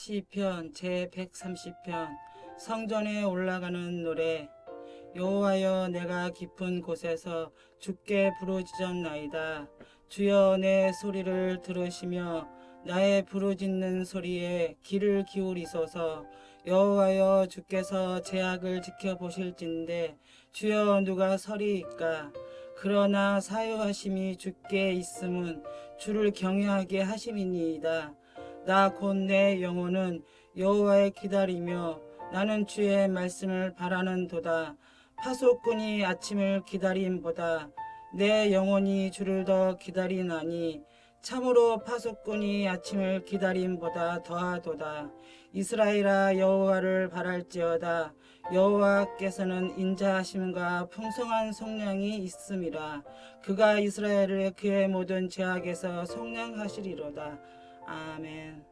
시편 제 130편 성전에 올라가는 노래. 여호와여 내가 깊은 곳에서 주께 부르짖었나이다. 주여 내 소리를 들으시며 나의 부르짖는 소리에 귀를 기울이소서. 여호와여 주께서 제약을 지켜보실진데 주여 누가 서리이까? 그러나 사유하심이 주께 있음은 주를 경외하게 하심이니이다 나 곧 내 영혼은 여호와의 기다리며 나는 주의 말씀을 바라는도다. 파수꾼이 아침을 기다림보다. 내 영혼이 주를 더 기다리나니 참으로 파수꾼이 아침을 기다림보다 더하도다. 이스라엘아 여호와를 바랄지어다. 여호와께서는 인자하심과 풍성한 속량이 있음이라. 그가 이스라엘을 그의 모든 죄악에서 속량하시리로다 아멘